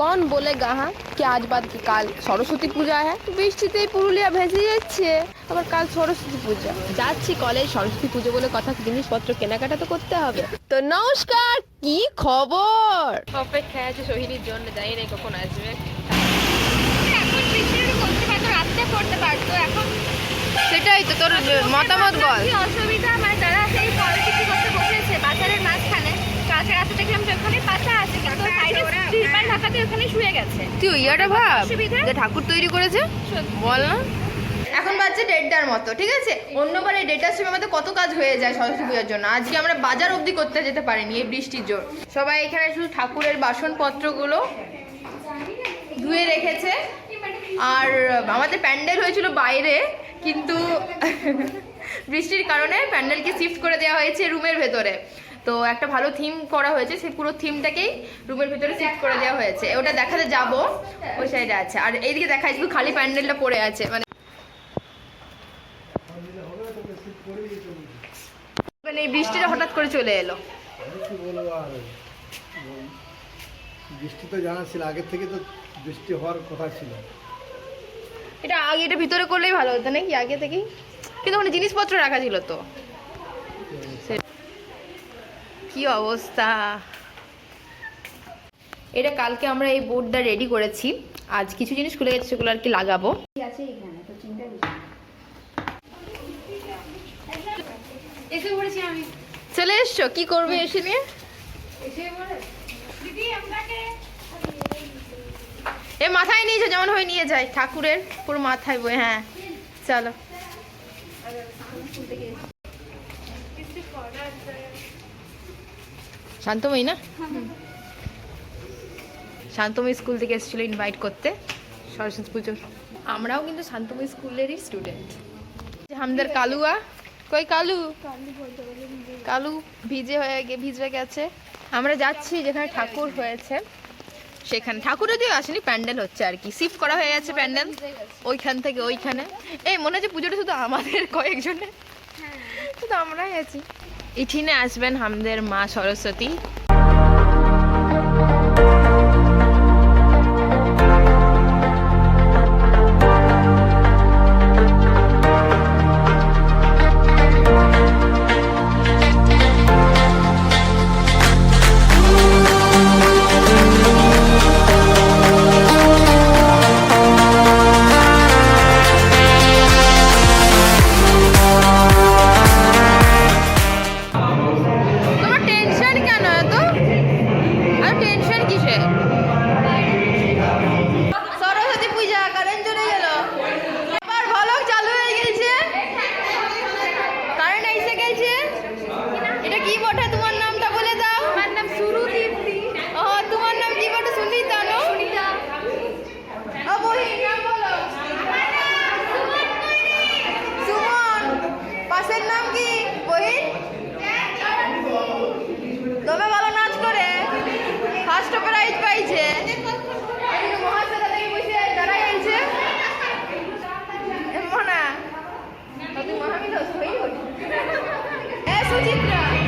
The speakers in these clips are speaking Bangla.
কন বলে গাহা কি আজ বাদ কি কাল সরস্বতী পূজা হ্যাঁ? বৃষ্টিতেই পুরুলিয়া ভেসে যাচ্ছে। আবার কাল সরস্বতী পূজা। যাচ্ছি কলেজ সরস্বতী পুজো বলে কথা জিনিসপত্র কেনাকাটা তো করতে হবে। তো নমস্কার কি খবর? অপেক্ষায় আছে সোহিনীর জন্য জানি না কখন আসবে। এখন পারতো এখন সেটাই তো তোর মতামত বল। গেছে। তুই ইয়াটা ভাব। যে ঠাকুর তৈরি করেছে। বল না। এখন বাজছে দেড়টার মতো ঠিক আছে? অন্যবার এই দেড়টার সময় আমাদের কত কাজ হয়ে যায় সরস্বতী পূজার জন্য। আজকে আমরা বাজার অবধি করতে যেতে পারিনি এই বৃষ্টির জোর। সবাই এখানে শুধু ঠাকুরের বাসনপত্রগুলো ধুয়ে রেখেছে। আর আমাদের প্যান্ডেল হয়েছিল বাইরে কিন্তু বৃষ্টির কারণে প্যান্ডেলকে শিফট করে দেওয়া হয়েছে রুমের ভেতরে। তো একটা ভালো থিম করা হয়েছে সেই পুরো থিমটাকেই রুমের ভিতরে শিফট করে দেওয়া হয়েছে। ওটা দেখাতে যাব ওই সাইডে আছে। আর এইদিকে দেখা শুধু খালি প্যান্ডেলটা পড়ে আছে মানে মানে এই বৃষ্টিটা হঠাৎ করে চলে এলো। বৃষ্টি তো জানা ছিল আগের থেকে তো বৃষ্টি হওয়ার কথা ছিল। এটা আগে এটা ভিতরে করলেই ভালো হতো নাকি? আগে থেকেই? কিন্তু ওখানে জিনিসপত্র রাখা ছিল তো। সে- কি অবস্থা? এটা কালকে আমরা এই বোর্ডটা রেডি করেছি। আজ কিছু জিনিস খুলে গেছে সেগুলো আর কি লাগাবো। চলে এসছো? কি করবে এসে নিয়ে? এ মাথায় নিয়েছে যেমন হয়ে নিয়ে যায়। ঠাকুরের পুরো মাথায় বই হ্যাঁ। চলো। শান্তময়ী না? শান্তময়ী স্কুল থেকে এসেছিল ইনভাইট করতে। সরস্বতী পুজোর আমরাও কিন্তু শান্তময়ী স্কুলেরই স্টুডেন্ট আমাদের কালুয়া। কই কালু? কালু ভিজে হয়ে গে ভিজে গেছে। আমরা যাচ্ছি যেখানে ঠাকুর হয়েছে। সেখানে ঠাকুর যদিও আসেনি প্যান্ডেল হচ্ছে আর কি। শিফট করা হয়ে গেছে প্যান্ডেল। ওইখান থেকে ওইখানে। এই মনে হচ্ছে পুজোটা শুধু আমাদের কয়েকজনে শুধু আমরাই আছি। ইঠিনে আসবেন আমাদের মা সরস্বতী। পাশের নাম কি? বহিন? তবে ভালো নাচ করে। ফার্স্ট প্রাইজ পাইছে। মহামিল সুচিত্রা।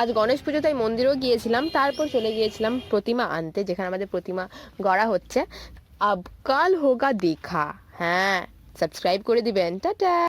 আজ গণেশ পুজো তাই মন্দিরেও গিয়েছিলাম, তারপর চলে গিয়েছিলাম প্রতিমা আনতে, যেখানে আমাদের প্রতিমা গড়া হচ্ছে। আবকাল হোগা দেখা হ্যাঁ সাবস্ক্রাইব করে দিবেন। টাটা!